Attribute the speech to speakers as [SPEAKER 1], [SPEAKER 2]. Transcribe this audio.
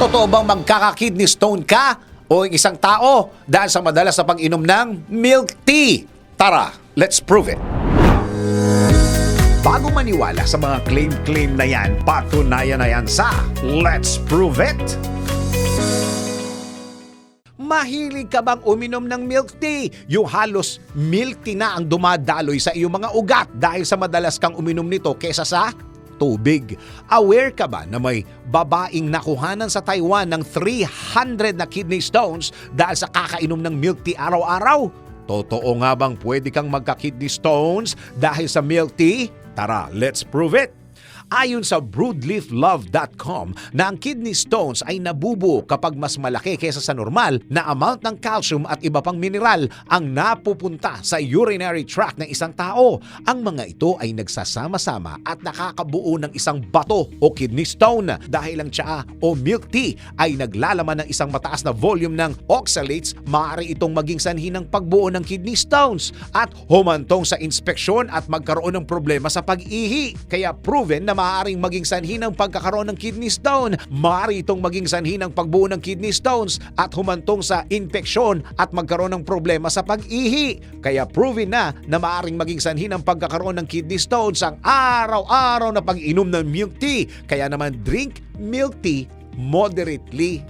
[SPEAKER 1] Totoo bang magkaka-kidney stone ka o isang tao dahil sa madalas na pag-inom ng milk tea? Tara, let's prove it. Bago maniwala sa mga claim-claim na yan, patunayan na yan sa Let's Prove It! Mahilig ka bang uminom ng milk tea? Yung halos milk tea na ang dumadaloy sa iyong mga ugat dahil sa madalas kang uminom nito kesa sa tubig. Aware ka ba na may babaeng nakuhanan sa Taiwan ng 300 na kidney stones dahil sa kakainom ng milk tea araw-araw? Totoo nga bang pwede kang magka-kidney stones dahil sa milk tea? Tara, let's prove it! Ayon sa broodleaflove.com na ang kidney stones ay nabubuo kapag mas malaki kaysa sa normal na amount ng calcium at iba pang mineral ang napupunta sa urinary tract ng isang tao. Ang mga ito ay nagsasama-sama at nakakabuo ng isang bato o kidney stone dahil ang tsaa o milk tea ay naglalaman ng isang mataas na volume ng oxalates, maaari itong maging sanhi ng pagbuo ng kidney stones at humantong sa inspeksyon at magkaroon ng problema sa pag-ihi. Kaya proven na maaaring maging sanhi ng pagkakaroon ng kidney stone. Maaari itong maging sanhi ng pagbuo ng kidney stones at humantong sa infeksyon at magkaroon ng problema sa pag-ihi. Kaya proven na na maaaring maging sanhi ng pagkakaroon ng kidney stones ang araw-araw na pag-inom ng milk tea. Kaya naman drink milk tea moderately